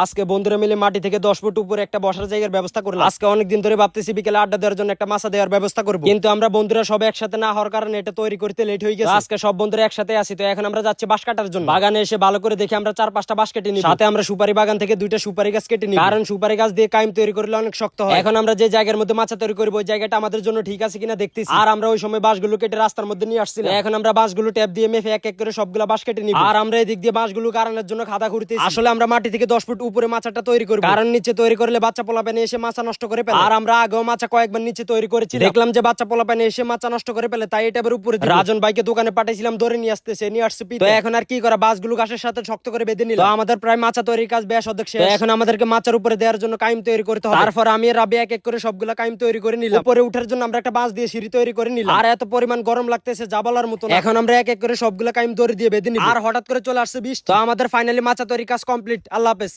আজকে বন্ধুরা মিলে মাটি থেকে দশ ফুট উপরে একটা বসার জায়গার ব্যবস্থা করলাম। আজকে অনেকদিন ধরে ভাবতেছি বিকেলে আড্ডা দেওয়ার জন্য একটা মাছা দেওয়ার ব্যবস্থা করব। কিন্তু আমরা বন্ধুরা সব একসাথে না হওয়ার কারণে এটা তৈরি করতে লেট হয়ে গেছে। আজকে সব বন্ধুরা একসাথে আসি তো এখন আমরা যাচ্ছি বাঁশ কাটার জন্য। বাগানে এসে ভালো করে দেখে আমরা চার পাঁচটা বাঁশ কেটে নিই সাথে আমরা সুপারি বাগান থেকে দুইটা সুপারি গাছ কেটে নিই কারণ সুপারি গাছ দিয়ে কাইম তৈরি করলে অনেক শক্ত হয়। এখন আমরা যে জায়গার মধ্যে মাছা তৈরি করব, ওই জায়গাটা আমাদের জন্য ঠিক আছে কিনা দেখতেছি। আর আমরা ওই সময় বাঁশগুলো কেটে রাস্তার মধ্যে নিয়ে আসছিলাম। এখন আমরা বাঁশগুলো ট্যাপ দিয়ে মেপে এক এক করে সবগুলা বাঁশ কেটে নিই আর আমরা এদিক দিয়ে বাঁশগুলো কারণের জন্য খাদা ঘুরতে আসলে আমরা মাটি থেকে দশ ফুট উপরে মাছাটা তৈরি করব। কারণ নিচে তৈরি করলে বাচ্চা পোলাপানে এসে মাছা নষ্ট করে ফেলে। আর আমরা আগেও মাছা কয়েকবার নিচে তৈরি করেছি দেখলাম যে বাচ্চা পোলাপানে এসে মাছা নষ্ট করে ফেলে তাই এটা উপরে রাজন ভাইকে দোকানে পাঠাইছিলাম ধরে নিয়ে আসতে সে নিয়ে আসছে। তো এখন আর কি করা বাসগুলো ঘাসের সাথে শক্ত করে বেঁধে নিল আমাদের প্রায় মাছা তৈরির কাজ বেশ অর্ধেক শেষ। এখন আমাদেরকে মাচার উপরে দেওয়ার জন্য কাইম তৈরি করতে হবে। তারপর আমি রাবি এক এক করে সবগুলা কাইম তৈরি করে নিলাম। উপরে উঠার জন্য আমরা একটা বাঁশ দিয়ে সিঁড়ি তৈরি করে নিলাম। আর এত পরিমাণ গরম লাগতেছে যা বলার মতো এখন আমরা এক এক করে সবগুলা কাইম তৈরি দিয়ে বেঁধে নিব। আর হঠাৎ করে চলে আসছে বৃষ্টি। তো আমাদের ফাইনালি মাছা তৈরি কাজ কমপ্লিট আল্লাহ হাফেজ।